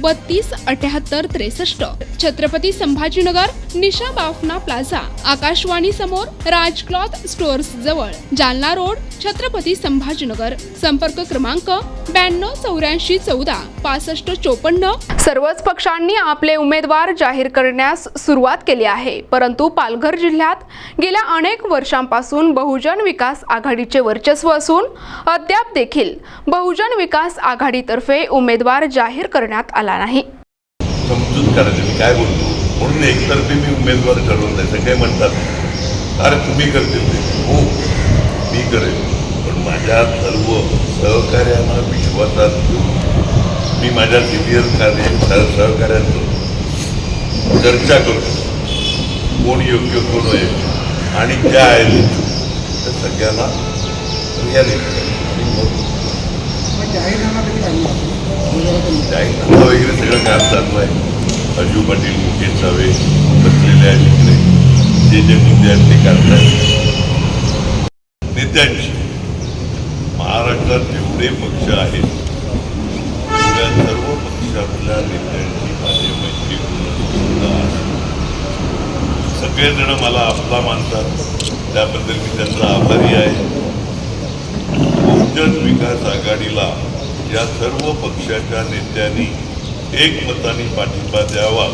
बत्तीस अठ्याहत्तर त्रेसष्ट. छत्रपती संभाजीनगर निशा बाफना प्लाझा. आकाशवाणी समोर राज क्लॉथ स्टोअर्स जवळ. जालना रोड छत्रपती संभाजीनगर. संपर्क क्रमांक ब्याण्णव चौऱ्याऐंशी चौदा पासष्ट चोपन्न. सर्वच पक्षांनी आपले उमेदवार जाहीर करण्यास सुरुवात केली आहे. परंतु पालघर जिल्ह्यात गेल्या अनेक वर्षांपासून बहुजन विकास आघाडीचे वर्चस्व असून अद्याप देखील बहुजन विकास आघाडीतर्फे उमेदवार जाहीर करण्यात आला नाही. समजून करायचं मी काय बोलतो? म्हणून एकतर्फी मी उमेदवार ठरवून द्यायचं. काय म्हणतात अरे तुम्ही करतील हो मी करेन. पण माझ्या सर्व सहकार्यांना विश्वासात मी माझ्या सिनियर कार्य सहकार्यांचं चर्चा करतो कोण योग्य कोण आहे आणि त्या आहे त्या सगळ्यांना रियालिटी. जाहीरनामा हो, वगैरे सगळं काम चालू आहे. अजू पाटील मुकेश सावे बसलेले आहेत इकडे. जे जे मुद्दे आहेत ते करतात नेत्यांशी. महाराष्ट्रात जेवढे पक्ष आहेत त्या सर्व पक्षातल्या नेत्यांची माझी मैत्री सगळेजण मला आपला मानतात. त्याबद्दल मी त्यांचा आभारी आहे. बहुजन विकास आघाडीला या सर्व पक्षाच्या नेत्यांनी एकमताने पाठिंबा द्यावा.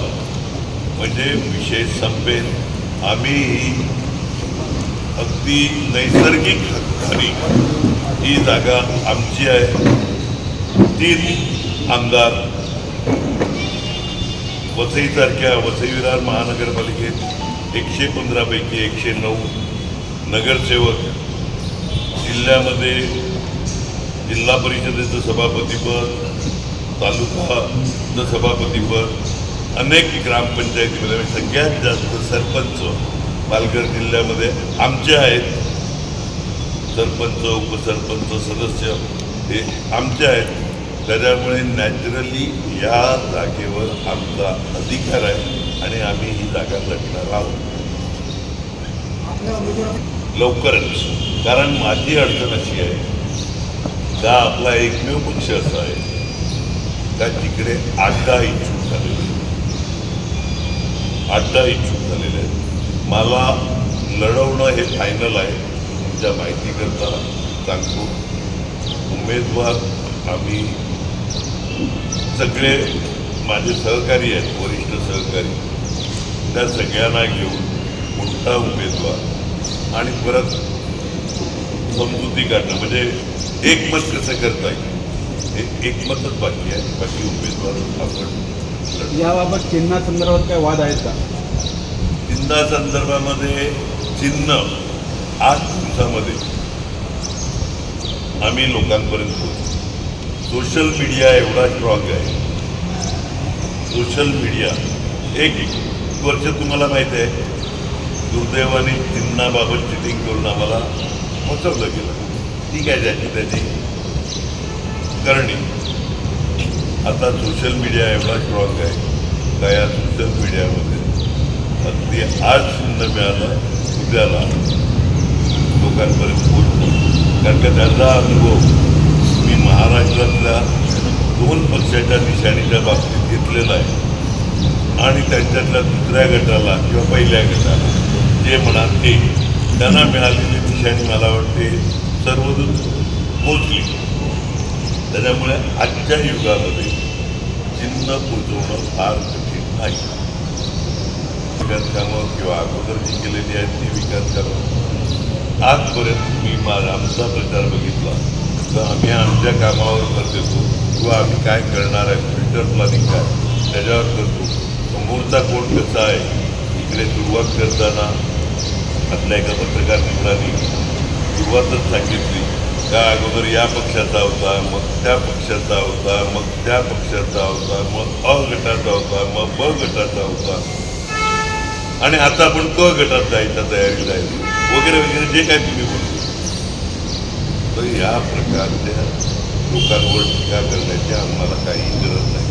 म्हणजे विषय संपेल. आम्ही अगदी नैसर्गिक हक्काने ही जागा आमची आहे. तीन आमदार वसईसारख्या वसई विरार महानगरपालिकेत एकशे पंधरापैकी एकशे नऊ नगरसेवक जिल्ह्यामध्ये जिल्हा परिषदेचं सभापतीपद तालुकाचं सभापतीपद अनेक ग्रामपंचायतीमध्ये सगळ्यात जास्त सरपंच पालघर जिल्ह्यामध्ये आमचे आहेत. सरपंच उपसरपंच सदस्य हे आमचे आहेत. त्याच्यामुळे नॅचरली या जागेवर आमचा अधिकार आहे आणि आम्ही ही जागा लढणार आहोत. लवकरच. कारण माझी अडचण अशी आहे का आपला एकमेव पक्ष असा आहे. का तिकडे आठ इच्छुक झालेले आठ इच्छुक झालेले आहेत मला लढवणं हे फायनल आहे. तुमच्या माहितीकरता सांगतो. उमेदवार आम्ही सगळे माझे सहकारी आहेत वरिष्ठ सहकारी. त्या सगळ्यांना घेऊन मोठा उमेदवार. आणि परत समजुती काढणं म्हणजे एकमत कसं करता येईल? हे एकमतच बाकी आहे. बाकी उमेदवार आपण. याबाबत चिन्हासंदर्भात काय वाद आहेत का? चिन्हा संदर्भामध्ये चिन्ह आठ दिवसामध्ये आम्ही लोकांपर्यंत पोहोचू सोशल मीडिया एवढा स्ट्रॉंग आहे. सोशल मीडिया एक वर्ष तुम्हाला माहिती आहे दुर्दैवाने चिन्हाबाबत चिटिंग करून आम्हाला पोचवलं गेलं. ठीक आहे त्याची त्याची करणी. आता सोशल मीडिया एवढा स्ट्रॉंग आहे. का या सोशल मीडियामध्ये अगदी आज सुंदर मिळालं उद्याला. लोकांपर्यंत पोहोचतो कारण का त्याचा अनुभव मी महाराष्ट्रातल्या दोन पक्षाच्या निशाणीच्या बाबतीत घेतलेला आहे. आणि त्यांच्यातल्या दुसऱ्या गटाला किंवा पहिल्या गटाला जे म्हणाल ते त्यांना मिळालेली पक्षाने मला वाटते सर्वजण पोचली. त्याच्यामुळे आजच्या युगामध्ये चिन्ह पोचवणं फार कठीण नाही विकासकामं किंवा अगोदर जी केलेली आहेत ती विकासकामं आजपर्यंत मी माझा आमचा प्रचार बघितला. तर आम्ही आमच्या कामावर भर देतो किंवा आम्ही काय करणार आहे फ्युचर प्लॅनिंग काय त्याच्यावर करतो. समोरचा कोण कसा आहे इकडे सुरुवात करताना आपल्या एका पत्रकार मित्रांनी सुरुवातच सांगितली त्या अगोदर या पक्षाचा होता मग त्या पक्षाचा होता मग त्या पक्षाचा होता मग अ गटाचा होता मग ब गटाचा होता. आणि आता आपण क गटात जायच्या तयारीला आहे. वगैरे वगैरे जे काय तुम्ही बोलतो. तर या प्रकारच्या लोकांवर टीका करण्याची आम्हाला काही गरज नाही.